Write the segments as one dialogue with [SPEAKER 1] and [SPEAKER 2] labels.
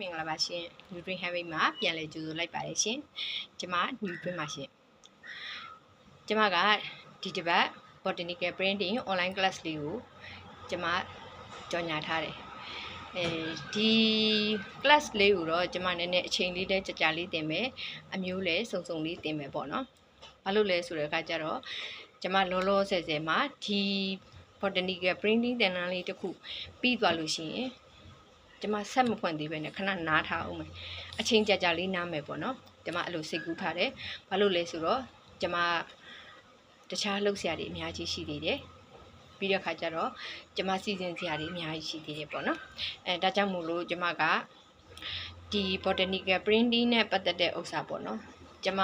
[SPEAKER 1] မင်္ဂလာပါရှင် Nutri Habit မှာပြန်လည်ကြိုဆိုလိုက်ပါတယ်ရှင်ကျမ Nutri မှာရှင်ကျမကဒီတစ်ပတ် Botanical Printing online class လေးကိုကျမကြော်ညာထားတယ်အဲဒီ class လေးကိုတော့ကျမနည်းနည်းအချိန်လေးနဲ့ကြာကြာလေးတင်မယ်အမျိုးလည်းစုံစုံလေးတင်မယ်ပေါ့နော်ဘာလို့လဲဆိုတဲ့အခါကျတော့ကျမလောလောဆယ်ဆယ်မှာဒီ botanical printing တင်နန်းလေးတစ်ခုပြီးသွားလို့ရှိရင် ကျမဆက်မဖွင့်သေးပဲနဲ့ခဏနားထားအောင်မယ်အချိန်ကြာကြာလေးနားမယ်ပေါ့နော်ကျမအဲ့လိုစိတ်ကူးထားတယ်ဘာလို့လဲဆိုတော့ကျမတခြားလှုပ်ရှားတွေအများကြီးရှိသေးတယ်ပြီးတဲ့ခါကျတော့ကျမစီစဉ်စရာတွေအများကြီးရှိသေးတယ်ပေါ့နော်အဲဒါကြောင့်မို့လို့ကျမကဒီ botanical printing နဲ့ပတ်သက်တဲ့ဥစ္စာပေါ့နော်ကျမ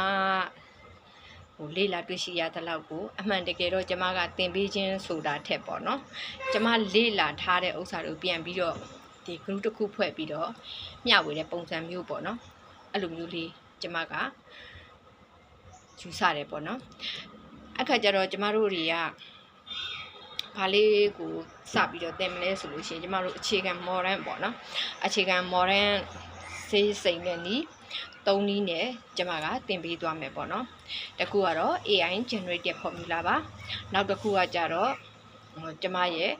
[SPEAKER 1] ဟိုလေးလာတွေ့ရှိရတဲ့လောက်ကိုအမှန်တကယ်တော့ကျမကသင်ပေးခြင်းဆိုတာထက်ပေါ့နော်ကျမလေးလာထားတဲ့ဥစ္စာတွေကိုပြန်ပြီးတော့ ဒီ group တစ်ခုဖွဲ့ပြီးတော့မျှဝေတဲ့ပုံစံမျိုးပေါ့နော်အဲ့လိုမျိုးလေးကျမကယူဆတယ်ပေါ့နော်အခါကျတော့ကျမတို့တွေကဘာလေးကိုစပြီးတော့သင်မလဲဆိုလို့ရှိရင်ကျမတို့အခြေခံ modern ပေါ့နော်အခြေခံ modern စေးစိမ်နဲ့နီးသုံးနည်းနဲ့ကျမကသင်ပေးသွားမယ်ပေါ့နော်တခုကတော့ AI generated formula ပါနောက်တစ်ခုကကြတော့ကျမရဲ့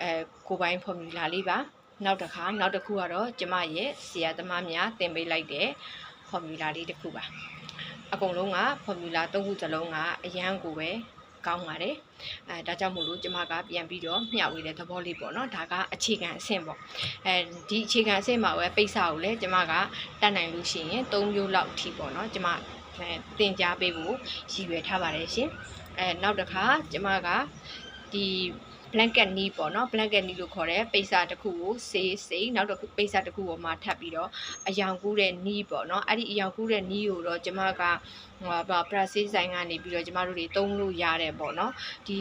[SPEAKER 1] အဲကိုပိုင်း formula လေးပါ နောက်တစ်ခါနောက်တစ်ခုကတော့ကျမရဲ့ဆရာသမားများသင်ပေးလိုက်တဲ့ formula လေးတစ်ခုပါအကုန်လုံးက formula သုံးခုစလုံးကအရန်ကိုပဲကောင်းပါတယ်အဲဒါကြောင့်မို့လို့ကျမကပြန်ပြီးတော့မျှဝေတဲ့သဘောလေးပေါ့နော်ဒါကအခြေခံအဆင့်ပေါ့အဲဒီအခြေခံအဆင့်မှာပဲပိတ်စာကိုလည်းကျမကတတ်နိုင်လို့ရှိရင်၃မျိုးလောက်အထိပေါ့နော်ကျမအဲသင်ကြားပေးဖို့ရည်ရွယ်ထားပါတယ်ရှင်အဲနောက်တစ်ခါကျမကဒီ blanket knee ပေါ့နော် blanket knee လို့ခေါ်တဲ့ပိတ်စာတစ်ခုကိုစေးစိနောက်တစ်ခုပိတ်စာတစ်ခုပေါ်မှာထပ်ပြီးတော့အယောင်ကူးတဲ့ knee ပေါ့နော်အဲ့ဒီအယောင်ကူးတဲ့ knee ကိုတော့ကျမကဟိုပါ practice ဆိုင်ကနေပြီးတော့ကျမတို့တွေသုံးလို့ရတယ်ပေါ့နော်ဒီ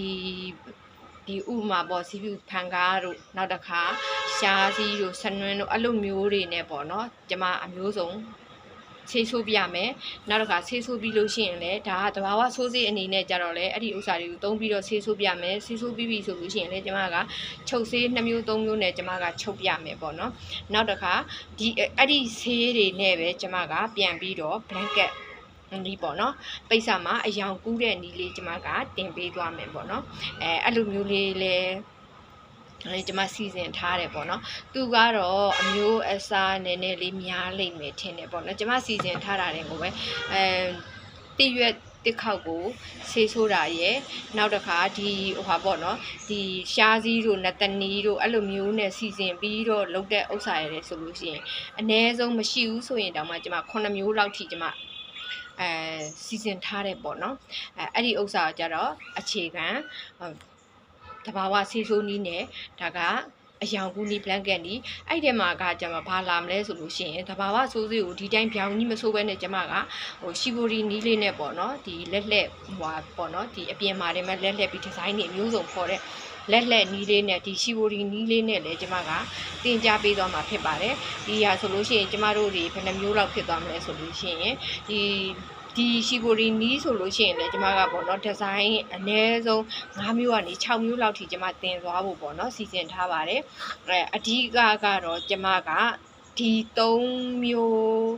[SPEAKER 1] ဒီဥမာပေါ့စီဖြူဖန်ကားတို့နောက်တစ်ခါရှားစီးတို့ဆနွင်းတို့အဲ့လိုမျိုးတွေနဲ့ပေါ့နော်ကျမအမျိုးစုံ ဆေးဆိုးပြမယ်နောက်တစ်ခါဆေးဆိုးပြီးလို့ရှိရင်လည်းဒါကတဘာဝဆိုးစေးအနေနဲ့ကြတော့လေအဲ့ဒီဥစ္စာတွေကိုသုံးပြီးတော့ဆေးဆိုးပြမယ်ဆေးဆိုးပြီးပြီဆိုလို့ရှိရင်လည်းကျမကချုပ်ဆေး2မျိုး3မျိုးနဲ့ကျမကချုပ်ပြမယ်ပေါ့နော်နောက်တစ်ခါဒီအဲ့ဒီဆေးတွေနဲ့ပဲကျမကပြန်ပြီးတော့ blanket နီးပေါ့နော်ပိတ်စာမှာအယောင်ကူးတဲ့နီးလေးကျမကတင်ပေးသွားမယ်ပေါ့နော်အဲအဲ့လိုမျိုးလေးလဲ အဲကျမစီစဉ်ထားတယ်ပေါ့နော်သူကတော့အမျိုးအစားနည်းနည်းလေးများလိမ့်မယ်ထင်တယ်ပေါ့နော်ကျမစီစဉ်ထားတာတွေကိုပဲအဲတည့်ရွက်တစ်ခေါက်ကိုဆေးဆိုးတာရဲ့နောက်တစ်ခါဒီဟိုဟာပေါ့နော်ဒီရှားစည်းတို့နတနီတို့အဲ့လိုမျိုးနဲ့စီစဉ်ပြီးတော့လုပ်တဲ့ဥစ္စာရယ်ဆိုလို့ရှိရင်အ ਨੇ ဆုံးမရှိဘူးဆိုရင်တောင်မှကျမ9မျိုးလောက်ထိကျမအဲစီစဉ်ထားတယ်ပေါ့နော်အဲအဲ့ဒီဥစ္စာကကြတော့အခြေခံ တဘာဝဆေးဆိုးနီးနဲ့ဒါကအယောင်ကူနီ blanket နီအဲ့ဒီမှာကကျမဘာလာမလဲဆိုလို့ရှိရင်တဘာဝဆိုးစေးကိုဒီတိုင်းပြောင်းကြီးမဆိုးဘဲနဲ့ကျမကဟိုရှီဘိုရီနီးလေးနဲ့ပေါ့နော်ဒီလက်လက်ဟိုဟာပေါ့နော်ဒီအပြင်မှာတည်းမှာလက်လက်ပြီးဒီဇိုင်းတွေအမျိုးစုံခေါ်တဲ့လက်လက်နီးလေးနဲ့ဒီရှီဘိုရီနီးလေးနဲ့လည်းကျမကတင် जा ပေးသွားမှာဖြစ်ပါတယ်ဒီဟာဆိုလို့ရှိရင်ကျမတို့တွေဘယ်နှမျိုးလောက်ဖြစ်သွားမလဲဆိုလို့ရှိရင်ဒီ ဒီရှီဘိုရီနီးဆိုလို့ရှိရင်လည်းကျမကပေါ့နော်ဒီဇိုင်းအ ਨੇ ဆုံး5မျိုးကနေ6မျိုးလောက်ထိကျမတင်သွားဖို့ပေါ့နော်စီစဉ်ထားပါတယ်အဲအဓိကကတော့ကျမကဒီ3မျိုး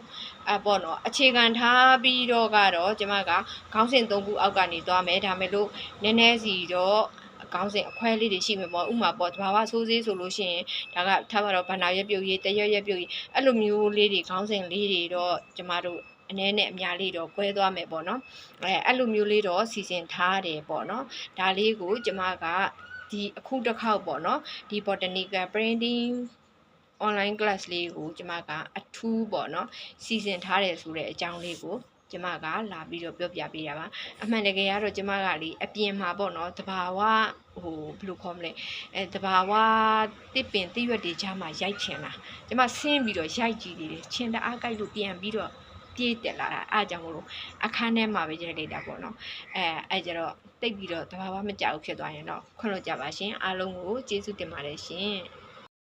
[SPEAKER 1] အပေါ့နော်အခြေခံထားပြီးတော့ကတော့ကျမကခေါင်းစဉ်3ခုအောက်ကနေသွားမယ်ဒါမဲ့လို့နည်းနည်းစီတော့ခေါင်းစဉ်အခွဲလေးတွေရှိမှာပေါ့ဥမာပေါ့တဘာဝဆိုးစေးဆိုလို့ရှိရင်ဒါကထားပါတော့ဗန္နာရက်ပြုတ်ရေးတရက်ရက်ပြုတ်ရေးအဲ့လိုမျိုးလေးတွေခေါင်းစဉ်လေးတွေတော့ကျမတို့ အနည်းနဲ့အများလေးတော့꿰သွားမယ်ပေါ့နော်အဲအဲ့လိုမျိုးလေးတော့စီစဉ်ထားတယ်ပေါ့နော်ဒါလေးကိုကျမကဒီအခုတစ်ခေါက်ပေါ့နော်ဒီ botanical printing online class လေးကိုကျမကအထူးပေါ့နော်စီစဉ်ထားတယ်ဆိုတဲ့အကြောင်းလေးကိုကျမကလာပြီးတော့ပြောပြပေးတာပါအမှန်တကယ်ကတော့ကျမကလေအပြင်မှာပေါ့နော်တဘာဝဟိုဘယ်လိုခေါ်မလဲအဲတဘာဝတစ်ပင်တိရွက်တွေကြားမှာရိုက်ချင်တာကျမဆင်းပြီးတော့ရိုက်ကြည့်သေးတယ်ချင်တအားကြိုက်လို့ပြန်ပြီးတော့ ပြေးတက်လာတာအားကြောင့်မလို့အခန်းထဲမှာပဲရိုက်လိုက်တာပေါ့နော်အဲအဲကြတော့တိတ်ပြီးတော့တဘာဝမကြောက်ဖြစ်သွားရင်တော့ခွင့်လို့ကြပါရှင်အားလုံးကိုကျေးဇူးတင်ပါတယ်ရှင်